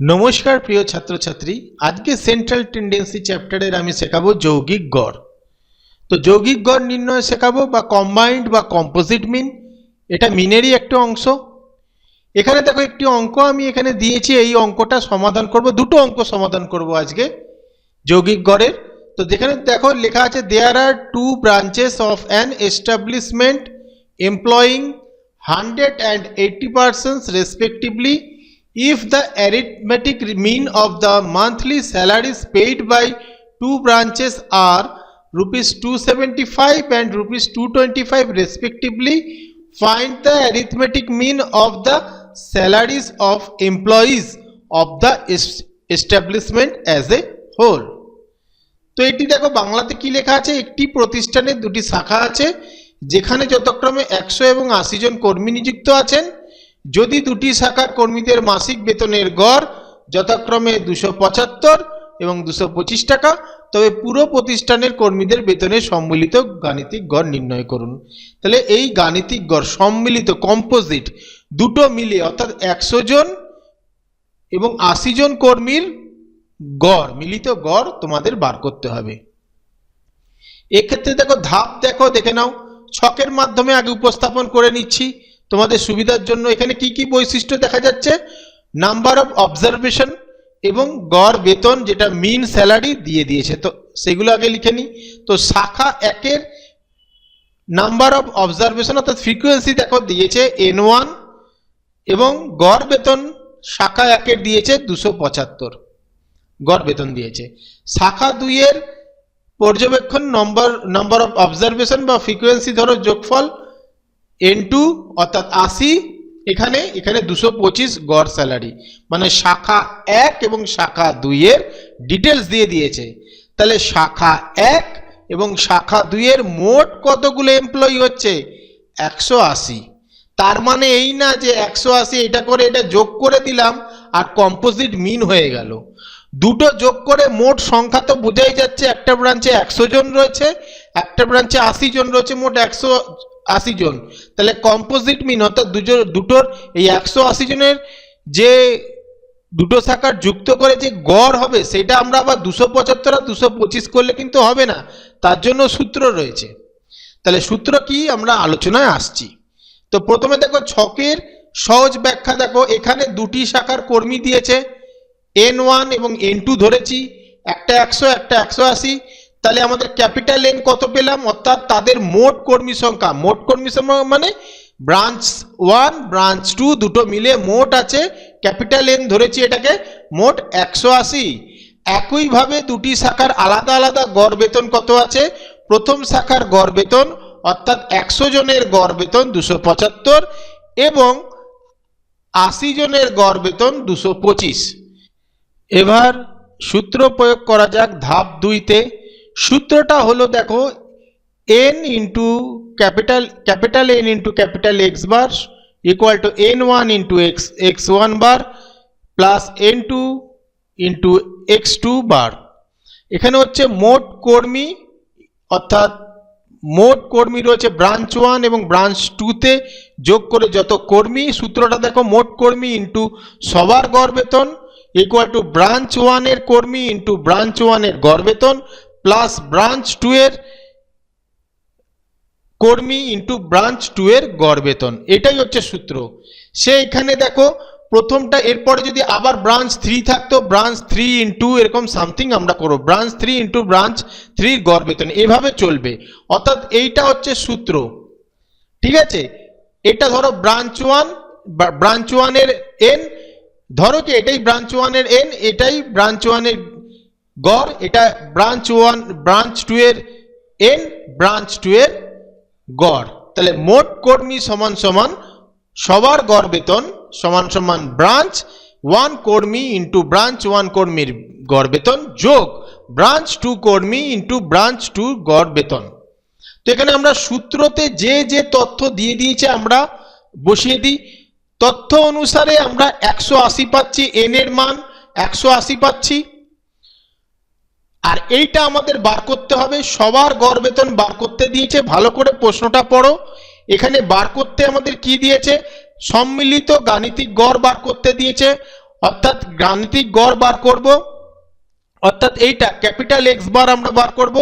নমস্কার, প্রিয় ছাত্রছাত্রী। আজকে সেন্ট্রাল টেন্ডেন্সি চ্যাপ্টারের আমি শেখাবো যৌগিক গড়। তো যৌগিক গড় নির্ণয় শেখাবো বা কম্বাইন্ড বা কম্পোজিট মিন এটা মিনেরই একটা অংশ। এখানে দেখো একটি অঙ্ক, আমি এখানে দিয়েছি, এই অঙ্কটা সমাধান করব, দুটো অঙ্ক সমাধান করব আজকে যৌগিক গড়ের। তো যেখানে দেখো লেখা আছে there are two branches of an establishment employing hundred and eighty percents respectively if the arithmetic mean of the monthly salaries paid by two branches are rupees 275 and rupees 225 respectively find the arithmetic mean of the salaries of employees of the establishment as a whole তো এটি দেখো বাংলাতে কি লেখা আছে একটি প্রতিষ্ঠানে দুটি শাখা আছে যেখানে যথাক্রমে একশো এবং আশি জন কর্মী নিযুক্ত আছেন যদি দুটি শাখার কর্মীদের মাসিক বেতনের গড় যথাক্রমে দুশো পঁচাত্তর এবং দুশো পঁচিশ টাকা, তবে পুরো প্রতিষ্ঠানের কর্মীদের বেতনের সম্মিলিত গাণিতিক গড় নির্ণয় করুন। তাহলে এই গাণিতিক গড় সম্মিলিত কম্পোজিট দুটো মিলে অর্থাৎ একশো জন এবং আশি জন কর্মীর গড়, মিলিত গড় তোমাদের বার করতে হবে। এক্ষেত্রে দেখো ধাপ দেখো, দেখে নাও। ছকের মাধ্যমে আগে উপস্থাপন করে নিচ্ছি। তোমাদের সুবিধার জন্য এখানে কি কি বৈশিষ্ট্য দেখা যাচ্ছে? নাম্বার অফ অবজারভেশন এবং গড় বেতন যেটা মিন স্যালারি দিয়ে দিয়েছে। তো সেগুলো আগে লিখে নিই। তো শাখা একের নাম্বার অফ অবজারভেশন অর্থাৎ ফ্রিকোয়েন্সি দেখো দিয়েছে এন ওয়ান এবং গড় বেতন শাখা একের দিয়েছে দুশো পঁচাত্তর। গড় বেতন দিয়েছে। শাখা দুইয়ের পর্যবেক্ষণ নম্বর নাম্বার অফ অবজারভেশন বা ফ্রিকোয়েন্সি ধরো যোগফল এন টু অর্থাৎ আশি, এখানে এখানে দুশো পঁচিশ গড় স্যালারি মানে শাখা এক এবং শাখা দুইয়ের ডিটেলস দিয়ে দিয়েছে। তাহলে শাখা এক এবং শাখা দুইয়ের মোট কতগুলো এমপ্লয়ি হচ্ছে? একশো আশি। তার মানে এই না যে একশো আশি, এটা করে, এটা যোগ করে দিলাম, আর কম্পোজিট মিন হয়ে গেল। দুটো যোগ করে মোট সংখ্যা তো বোঝাই যাচ্ছে, একটা ব্রাঞ্চে একশো জন রয়েছে, একটা ব্রাঞ্চে আশি জন রয়েছে, মোট একশো আশি জন। তাহলে কম্পোজিট মিন অর্থাৎ দুটো দুটোর এই একশো আশি জনের যে দুটো শাখার যুক্ত করে যে গড় হবে, সেটা আমরা আবার দুশো পঁচাত্তর আর দুশো পঁচিশ করলে কিন্তু হবে না। তার জন্য সূত্র রয়েছে। তাহলে সূত্র কি? আমরা আলোচনায় আসছি। তো প্রথমে দেখো ছকের সহজ ব্যাখ্যা দেখো। এখানে দুটি শাখার কর্মী দিয়েছে। এন ওয়ান এবং এন টু ধরেছি। একটা একশো একটা একশো আশি। তাহলে আমাদের ক্যাপিটাল এন কত পেলাম? অর্থাৎ তাদের মোট কর্মী সংখ্যা। মোট কর্মী সংখ্যা মানে ব্রাঞ্চ ওয়ান ব্রাঞ্চ টু দুটো মিলে মোট আছে ক্যাপিটাল এন ধরেছি এটাকে মোট একশো আশি। একইভাবে দুটি শাখার আলাদা আলাদা গড় বেতন কত আছে? প্রথম শাখার গড় বেতন, অর্থাৎ একশো জনের গড় বেতন দুশো পঁচাত্তর এবং আশি জনের গড় বেতন দুশো পঁচিশ। এবার সূত্র প্রয়োগ করা যাক ধাপ দুইতে। সূত্রটা হলো দেখো N into capital capital N into capital X bar equal to N one into X X one bar plus N two into X two bar এখানে হচ্ছে মোট কর্মী, অর্থাৎ মোট কর্মী রয়েছে ব্রাঞ্চ ওয়ান এবং ব্রাঞ্চ টুতে যোগ করে যত কর্মী, সূত্রটা দেখো, মোট কর্মী ইন্টু সবার গড় বেতন ইকুয়াল টু ব্রাঞ্চ ওয়ানের কর্মী ইন্টু ব্রাঞ্চ ওয়ানের গড় বেতন প্লাস ব্রাঞ্চ টু এর কর্মী ইন্টু ব্রাঞ্চ টু এর গড় বেতন। এটাই হচ্ছে সূত্র। সে এখানে দেখো, প্রথমটা, এরপরে যদি আবার ব্রাঞ্চ থ্রি থাকতো ব্রাঞ্চ থ্রি ইন্টু এরকম সামথিং আমরা করব। ব্রাঞ্চ থ্রি ইন্টু ব্রাঞ্চ থ্রির গড় বেতন। এভাবে চলবে। অর্থাৎ এইটা হচ্ছে সূত্র। ঠিক আছে? এটা ধরো ব্রাঞ্চ ওয়ান ব্রাঞ্চ ওয়ানের এন ধরো কি, এটাই ব্রাঞ্চ ওয়ানের এন এটাই ব্রাঞ্চ ওয়ানের গড়, এটা ব্রাঞ্চ ওয়ান ব্রাঞ্চ টু এর এন ব্রাঞ্চ টু এর গড়। তাহলে মোট কর্মী সমান সমান সবার গড় বেতন সমান সমান ব্রাঞ্চ ওয়ান কর্মী ইন্টু ব্রাঞ্চ ওয়ান কর্মীর গড় বেতন যোগ ব্রাঞ্চ টু কর্মী ইন্টু ব্রাঞ্চ টু গড় বেতন। তো এখানে আমরা সূত্রতে যে যে তথ্য দিয়ে দিয়েছে আমরা বসিয়ে দিই। তথ্য অনুসারে আমরা একশো আশি পাচ্ছি এন এর মান, একশো আশি পাচ্ছি। আর এইটা আমাদের বার করতে হবে। সবার গড় বেতন বার করতে দিয়েছে। ভালো করে প্রশ্নটা পড়ো। এখানে বার করতে আমাদের কি দিয়েছে? সম্মিলিত গাণিতিক গড় বার করতে দিয়েছে। অর্থাৎ গাণিতিক গড় বার করব। অর্থাৎ এইটা ক্যাপিটাল এক্স বার আমরা বার করব।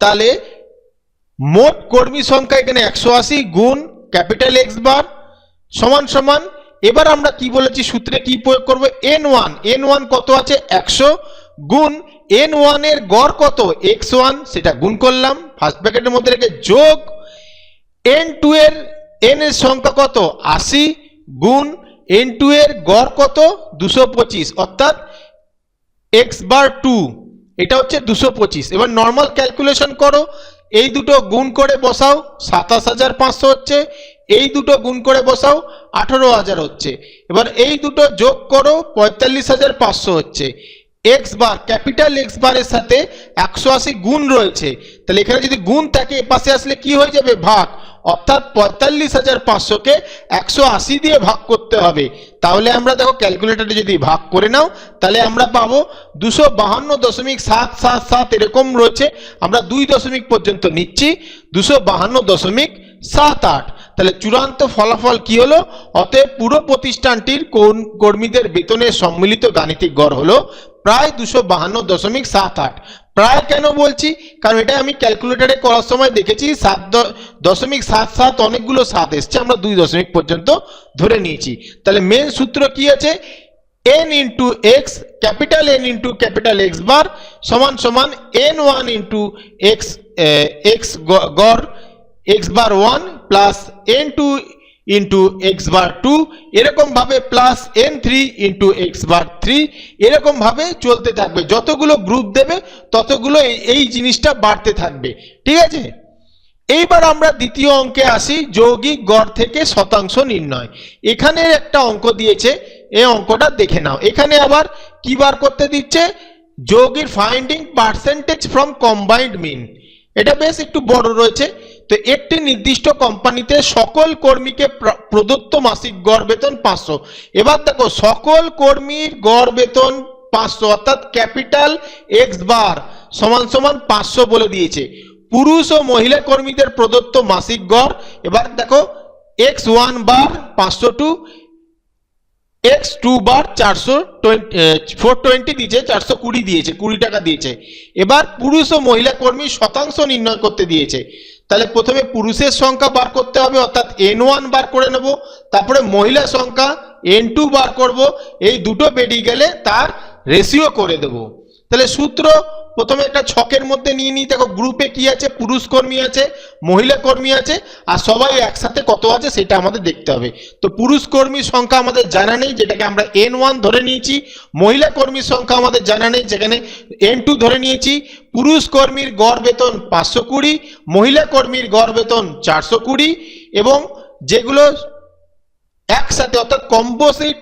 তাহলে মোট কর্মী সংখ্যা এখানে একশো আশি গুণ ক্যাপিটাল এক্স বার সমান সমান। এবার আমরা কি বলেছি? সূত্রে কি প্রয়োগ করব? এন ওয়ান এন ওয়ান কত আছে? একশো গুণ এন ওয়ানের গড় কত? এক্স ওয়ান সেটা গুণ করলাম। ফার্স্ট ব্র্যাকেটের মধ্যে রেখে যোগ। এন টু এর এন এর সংখ্যা কত? আশি গুণ এন টু এর গড় কত? দুশো পঁচিশ। অর্থাৎ এক্স বার টু এটা হচ্ছে দুশো পঁচিশ। এবার নর্মাল ক্যালকুলেশন করো। এই দুটো গুণ করে বসাও, সাতাশ হাজার পাঁচশো হচ্ছে। এই দুটো গুণ করে বসাও, আঠেরো হাজার হচ্ছে। এবার এই দুটো যোগ করো, পঁয়তাল্লিশ হাজার পাঁচশো হচ্ছে। এক্স বার ক্যাপিটাল এক্স বারের সাথে একশো আশি গুণ রয়েছে। তাহলে এখানে যদি গুণ থাকে, এ পাশে আসলে কি হয়ে যাবে? ভাগ। অর্থাৎ পঁয়তাল্লিশ হাজার পাঁচশোকে একশো আশি দিয়ে ভাগ করতে হবে। তাহলে আমরা দেখো ক্যালকুলেটারে যদি ভাগ করে নাও, তাহলে আমরা পাবো দুশো বাহান্ন দশমিক সাত সাত সাত এরকম রয়েছে। আমরা দুই দশমিক পর্যন্ত নিচ্ছি, দুশো বাহান্ন দশমিক সাত আট। তাহলে চূড়ান্ত ফলাফল কি হলো? অতএব পুরো প্রতিষ্ঠানটির কোন- কর্মীদের বেতনের সম্মিলিত গাণিতিক গড় হলো প্রায় দুশো বাহান্ন দশমিক সাত আট। প্রায় কেন বলছি? কারণ এটা আমি ক্যালকুলেটারে করার সময় দেখেছি, সাত দশমিক সাত সাত অনেকগুলো সাত এসছে, আমরা দুই দশমিক পর্যন্ত ধরে নিয়েছি। তাহলে মেন সূত্র কি আছে? N into X capital N into capital X bar সমান সমান N one into X X গড় X bar one plus N two into X bar two এরকমভাবে plus N three into X bar three এরকমভাবে চলতে থাকবে। যতগুলো group দেবে, ততগুলো এই- জিনিসটা বাড়তে থাকবে। ঠিক আছে? এইবার আমরা দ্বিতীয় অঙ্কে আসি, যৌগিক গড় থেকে শতাংশ নির্ণয়। এখানের একটা অঙ্ক দিয়েছে এই অঙ্কটা দেখে নাও। এখানে আবার কি বার করতে দিচ্ছে? যৌগিক finding percentage from combined mean এটা বেশ একটু বড় রয়েছে। তো একটি নির্দিষ্ট কোম্পানিতে সকল কর্মীকে প্র- প্রদত্ত মাসিক গড় বেতন পাঁচশো। এবার দেখো, সকল কর্মীর গড় বেতন পাঁচশো, অর্থাৎ ক্যাপিটাল এক্স বার সমান সমান পাঁচশো বলে দিয়েছে। পুরুষ ও মহিলা কর্মীদের প্রদত্ত মাসিক গড়, এবার দেখো এক্স ওয়ান বার পাঁচশো টু এক্স টু বার চারশো টোয়েন্টি ফোর টোয়েন্টি দিয়েছে, চারশো কুড়ি দিয়েছে, কুড়ি টাকা দিয়েছে। এবার পুরুষ ও মহিলা কর্মী শতাংশ নির্ণয় করতে দিয়েছে। তাহলে প্রথমে পুরুষের সংখ্যা বার করতে হবে, অর্থাৎ এন ওয়ান বার করে নেব, তারপরে মহিলা সংখ্যা এন টু বার করব, এই দুটো বেরিয়ে গেলে তার রেশিও করে দেব। তাহলে সূত্র প্রথমে একটা ছকের মধ্যে নিয়ে নিই, দেখো গ্রুপে কি আছে? পুরুষ কর্মী আছে মহিলা কর্মী আছে, আর সবাই একসাথে কত আছে সেটা আমাদের দেখতে হবে। তো পুরুষ কর্মীর সংখ্যা আমাদের জানা নেই, যেটাকে আমরা এন ওয়ান ধরে নিয়েছি মহিলা কর্মীর সংখ্যা আমাদের জানা নেই, যেখানে এন টু ধরে নিয়েছি পুরুষ কর্মীর গড় বেতন পাঁচশো কুড়ি মহিলা কর্মীর গড় বেতন চারশো কুড়ি, এবং যেগুলো একসাথে, অর্থাৎ composite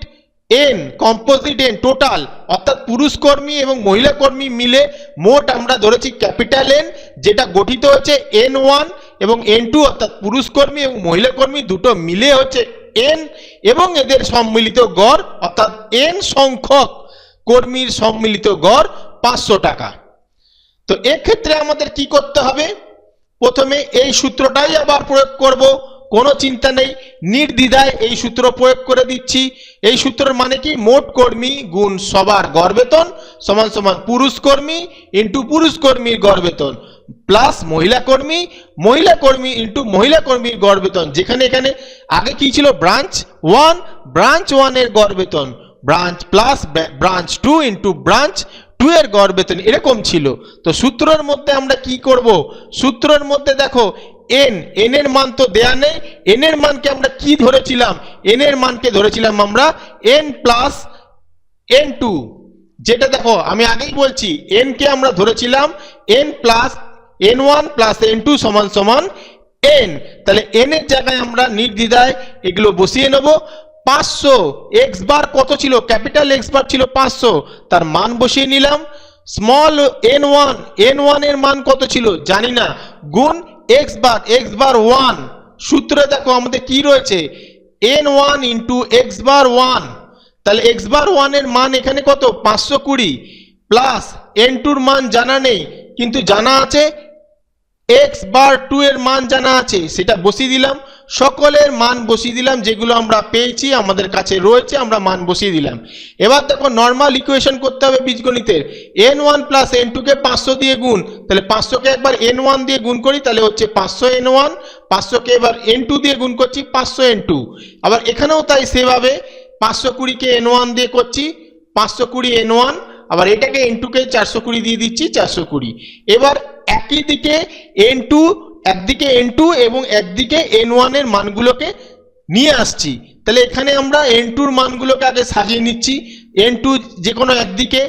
N composite N total অর্থাৎ পুরুষ কর্মী এবং মহিলা কর্মী মিলে মোট আমরা ধরেছি ক্যাপিটাল এন যেটা গঠিত হচ্ছে এন ওয়ান এবং এন টু অর্থাৎ পুরুষ কর্মী এবং মহিলা কর্মী দুটো মিলে হচ্ছে এন এবং এদের সম্মিলিত গড়, অর্থাৎ এন সংখ্যক কর্মীর সম্মিলিত গড় পাঁচশো টাকা। তো এক্ষেত্রে আমাদের কি করতে হবে? প্রথমে এই সূত্রটাই আবার প্রয়োগ করব। কোনো চিন্তা নেই। নির্দ্বিধায় এই সূত্র প্রয়োগ করে দিচ্ছি। এই সূত্রের মানে কি? মোট কর্মী গুণ সবার গড় বেতন সমান সমান পুরুষ কর্মী ইন্টু পুরুষ কর্মীর গড় বেতন প্লাস মহিলা কর্মী মহিলা কর্মী ইন্টু মহিলা কর্মীর গড় বেতন। যেখানে এখানে আগে কি ছিল? ব্রাঞ্চ ওয়ান ব্রাঞ্চ ওয়ানের গড় বেতন branch plus branch two into branch two এর গড় বেতন, এরকম ছিল। তো সূত্রের মধ্যে আমরা কি করব? সূত্রের মধ্যে দেখো এন এন এর মান তো দেয়া নেই এন এর মানকে আমরা কি ধরেছিলাম? এন এর মানকে ধরেছিলাম আমরা এন প্লাস এন টু। যেটা দেখো, আমি আগেই বলছি, এন কে আমরা ধরেছিলাম, N plus N one plus N two সমান সমান এন। তাহলে এন এর জায়গায় আমরা নির্দ্বিধায় এগুলো বসিয়ে নেব। পাঁচশো এক্স বার কত ছিল? ক্যাপিটাল এক্স বার ছিল পাঁচশো। তার মান বসিয়ে নিলাম। স্মল এন ওয়ান এন ওয়ানের মান কত ছিল? জানি না। গুণ X bar X bar one সূত্রে দেখো, আমাদের কি রয়েছে? N one into X bar one তাহলে এক্স বার ওয়ানের মান এখানে কত? পাঁচশো কুড়ি। প্লাস এন টুর মান জানা নেই, কিন্তু জানা আছে এক্স বার টু এর মান জানা আছে, সেটা বসিয়ে দিলাম। সকলের মান বসিয়ে দিলাম, যেগুলো আমরা পেয়েছি, আমাদের কাছে রয়েছে, আমরা মান বসিয়ে দিলাম। এবার দেখো নর্মাল ইকুয়েশন করতে হবে বীজগণিতের। এন ওয়ান প্লাস এন টুকে পাঁচশো দিয়ে গুণ, তাহলে পাঁচশোকে একবার এন ওয়ান দিয়ে গুণ করি, তাহলে হচ্ছে পাঁচশো এন ওয়ান পাঁচশোকে এবার এন টু দিয়ে গুণ করছি, পাঁচশো এন টু আবার এখানেও তাই সেভাবে পাঁচশো কুড়িকে এন ওয়ান দিয়ে করছি, পাঁচশো কুড়ি এন ওয়ান আবার এটাকে এন টুকে চারশো কুড়ি দিয়ে দিচ্ছি, চারশো কুড়ি। এবার একই দিকে এন টু একদিকে এন টু এবং একদিকে এন ওয়ানের মানগুলোকে নিয়ে আসছি। তাহলে এখানে আমরা এন টুর মানগুলোকে আগে সাজিয়ে নিচ্ছি। এন টু যে কোনো একদিকে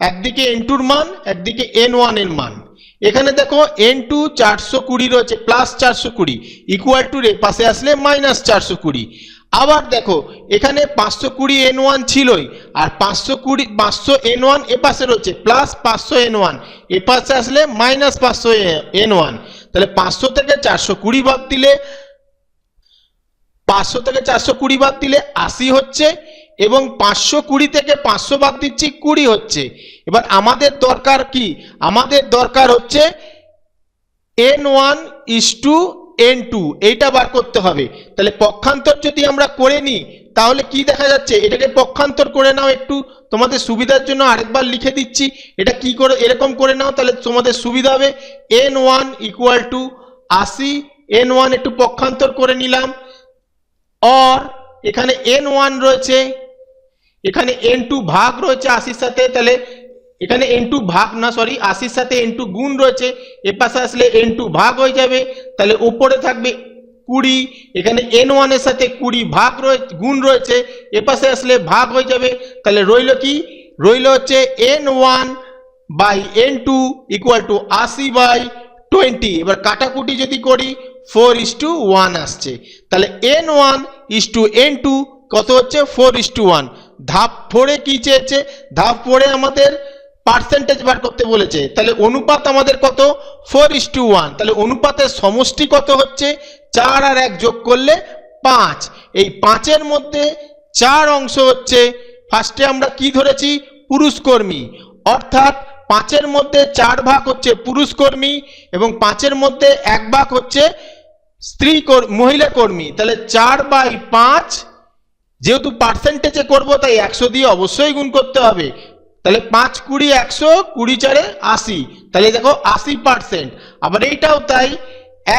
একদিকে এন টুর মান, একদিকে এন ওয়ানের মান। এখানে দেখো এন টু চারশো কুড়ি রয়েছে প্লাস চারশো কুড়ি ইকুয়াল টু রে, পাশে আসলে মাইনাস চারশো কুড়ি। আবার দেখো, এখানে পাঁচশো কুড়ি এন ওয়ান ছিলই, আর পাঁচশো কুড়ি, পাঁচশো এন ওয়ান এ পাশে রয়েছে প্লাস পাঁচশো এন ওয়ান এ পাশে আসলে মাইনাস পাঁচশো এন ওয়ান তাহলে পাঁচশো থেকে চারশো কুড়ি বাদ দিলে, পাঁচশো থেকে চারশো কুড়ি বাদ দিলে আশি হচ্ছে, এবং পাঁচশো কুড়ি থেকে পাঁচশো বাদ দিচ্ছি কুড়ি হচ্ছে। এবার আমাদের দরকার কি? আমাদের দরকার হচ্ছে N one is to N two, এইটা বার করতে হবে। তাহলে পক্ষান্তর যদি আমরা করে নিই তাহলে কি দেখা যাচ্ছে? এটাকে পক্ষান্তর করে নাও একটু। তোমাদের সুবিধার জন্য আরেকবার লিখে দিচ্ছি। এটা কি করে, এরকম করে নাও, তাহলে তোমাদের সুবিধা হবে। এন ওয়ান ইকুয়াল টু আশি এন ওয়ান একটু পক্ষান্তর করে নিলাম। অর এখানে এন ওয়ান রয়েছে, এখানে এন টু ভাগ রয়েছে আশির সাথে, তাহলে এখানে এন টু ভাগ না সরি আশির সাথে এন টু গুণ রয়েছে। এ পাশে আসলে এন টু ভাগ হয়ে যাবে। তাহলে উপরে থাকবে কুড়ি, এখানে এন ওয়ানের সাথে কুড়ি ভাগ রয়েছে, গুণ রয়েছে, এ পাশে আসলে ভাগ হয়ে যাবে, তাহলে রইল কি? রইল হচ্ছে N one by N two equal to আশি বাই টোয়েন্টি এবার কাটাকুটি যদি করি ফোর ইস টু ওয়ান আসছে। তাহলে N one is to N two কত হচ্ছে? ফোর ইস টু ওয়ান ধাপ ফোরে কি চেয়েছে? ধাপ ফোরে আমাদের পার্সেন্টেজ বার করতে বলেছে। তাহলে অনুপাত আমাদের কত? ফোর ইস টু ওয়ান তাহলে অনুপাতের সমষ্টি কত হচ্ছে? চার আর এক যোগ করলে পাঁচ। এই পাঁচের মধ্যে চার অংশ হচ্ছে ফার্স্টে আমরা কি ধরেছি? পুরুষকর্মী। অর্থাৎ পাঁচের মধ্যে চার ভাগ হচ্ছে পুরুষকর্মী এবং পাঁচের মধ্যে এক ভাগ হচ্ছে স্ত্রী মহিলা কর্মী তাহলে চার বাই পাঁচ, যেহেতু পার্সেন্টেজে করব, তাই একশো দিয়ে অবশ্যই গুণ করতে হবে। তাহলে পাঁচ কুড়ি একশো, কুড়ি চারে আশি। তাহলে দেখো আশি পার্সেন্ট আবার এইটাও তাই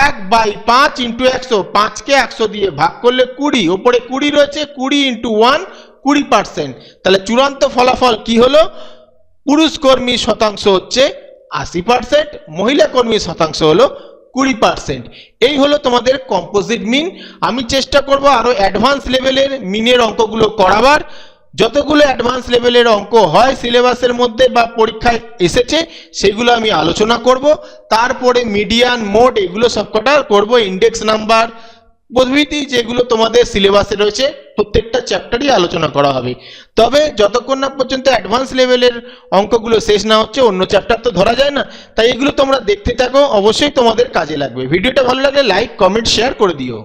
এক বাই পাঁচ ইন্টু একশো, পাঁচকে একশো দিয়ে ভাগ করলে কুড়ি, ওপরে কুড়ি রয়েছে, কুড়ি ইন্টু ওয়ান কুড়ি পার্সেন্ট তাহলে চূড়ান্ত ফলাফল কি হলো? পুরুষ কর্মী শতাংশ হচ্ছে আশি পার্সেন্ট মহিলা কর্মী শতাংশ হলো কুড়ি পার্সেন্ট এই হলো তোমাদের কম্পোজিট মিন আমি চেষ্টা করব আরও অ্যাডভান্স লেভেলের মিনের অঙ্কগুলো করাবার। যতগুলো অ্যাডভান্স লেভেলের অঙ্ক হয় সিলেবাসের মধ্যে বা পরীক্ষায় এসেছে, সেগুলো আমি আলোচনা করব। তারপরে মিডিয়ান মোড এগুলো সবকটা করব ইন্ডেক্স নাম্বার প্রভৃতি যেগুলো তোমাদের সিলেবাসে রয়েছে, প্রত্যেকটা চ্যাপ্টারই আলোচনা করা হবে। তবে যতক্ষণ না পর্যন্ত অ্যাডভান্স লেভেলের অঙ্কগুলো শেষ না হচ্ছে, অন্য চ্যাপ্টার তো ধরা যায় না। তাই এগুলো তোমরা দেখতে থাকো, অবশ্যই তোমাদের কাজে লাগবে। ভিডিওটা ভালো লাগলে লাইক কমেন্ট শেয়ার করে দিও।